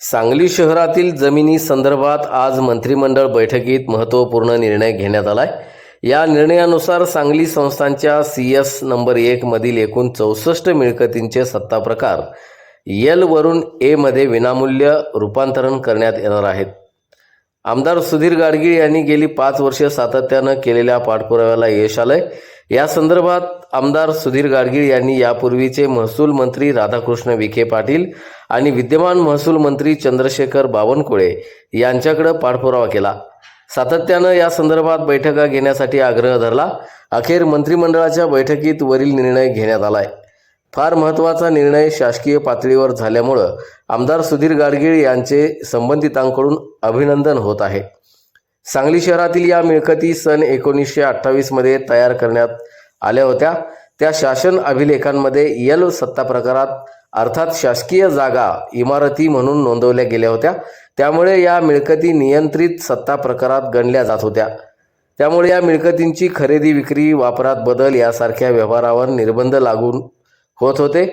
सांगली शहरातील जमिनी संदर्भात आज मंत्रिमंडळ बैठकीत महत्त्वपूर्ण निर्णय घेण्यात आला आहे या निर्णयानुसार सांगली संस्थांच्या सी एस नंबर एकमधील एकूण चौसष्ट मिळकतींचे सत्ता प्रकार एलवरून एमध्ये विनामूल्य रूपांतरण करण्यात येणार आहेत. आमदार सुधीर गाडगीळ यांनी गेली पाच वर्षे सातत्यानं केलेल्या पाठपुराव्याला यश आलंय. या संदर्भात आमदार सुधीर गाडगीळ यांनी यापूर्वीचे महसूल मंत्री राधाकृष्ण विखे पाटील आणि विद्यमान महसूल मंत्री चंद्रशेखर बावनकुळे यांच्याकडे पाठपुरावा केला. सातत्यानं या संदर्भात बैठका घेण्यासाठी आग्रह धरला. अखेर मंत्रिमंडळाच्या बैठकीत वरील निर्णय घेण्यात आलाय. फार महत्त्वाचा निर्णय शासकीय पातळीवर झाल्यामुळं आमदार सुधीर गाडगीळ यांचे संबंधितांकडून अभिनंदन होत आहे. सांगली शहरातील या मिळकती सन एकोणीसशे अठ्ठावीसमध्ये तयार करण्यात आल्या होत्या. त्या शासन अभिलेखांमध्ये यल सत्ता प्रकारात अर्थात शासकीय जागा इमारती म्हणून नोंदवल्या गेल्या होत्या. त्यामुळे या मिळकती नियंत्रित सत्ता प्रकारात गणल्या जात होत्या. त्यामुळे या मिळकतींची खरेदी विक्री वापरात बदल यासारख्या व्यवहारावर निर्बंध लागून होत होते.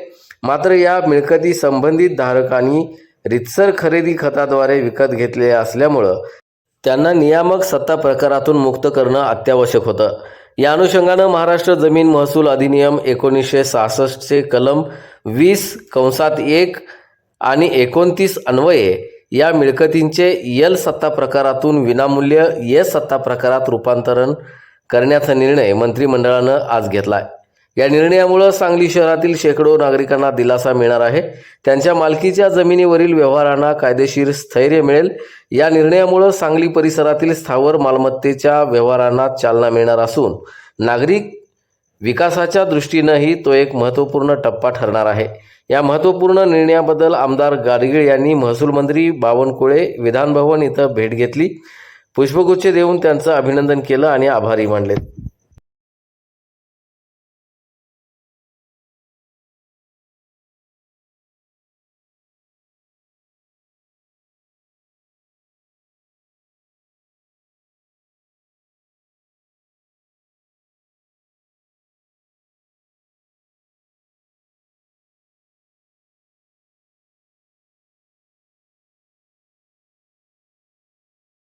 मात्र या मिळकती संबंधित धारकांनी रितसर खरेदी खताद्वारे विकत घेतलेल्या असल्यामुळं त्यांना नियामक सत्ता प्रकारातून मुक्त करणं अत्यावश्यक होतं. या अनुषंगानं महाराष्ट्र जमीन महसूल अधिनियम एकोणीसशे सहासष्टचे कलम वीस कंसात एक आणि एकोणतीस अन्वये या मिळकतींचे यल सत्ता प्रकारातून विनामूल्य य सत्ता प्रकारात रूपांतरण करण्याचा निर्णय मंत्रिमंडळानं आज घेतला आहे या निर्णयामुळं सांगली शहरातील शेकडो नागरिकांना दिलासा मिळणार आहे. त्यांच्या मालकीच्या जमिनीवरील व्यवहारांना कायदेशीर स्थैर्य मिळेल. या निर्णयामुळं सांगली परिसरातील स्थावर मालमत्तेच्या व्यवहारांना चालना मिळणार असून नागरिक विकासाच्या दृष्टीनंही तो एक महत्त्वपूर्ण टप्पा ठरणार आहे. या महत्त्वपूर्ण निर्णयाबद्दल आमदार गाडगीळ यांनी महसूल मंत्री बावनकुळे विधानभवन इथं भेट घेतली. पुष्पगुच्छ देऊन त्यांचं अभिनंदन केलं आणि आभारी मानले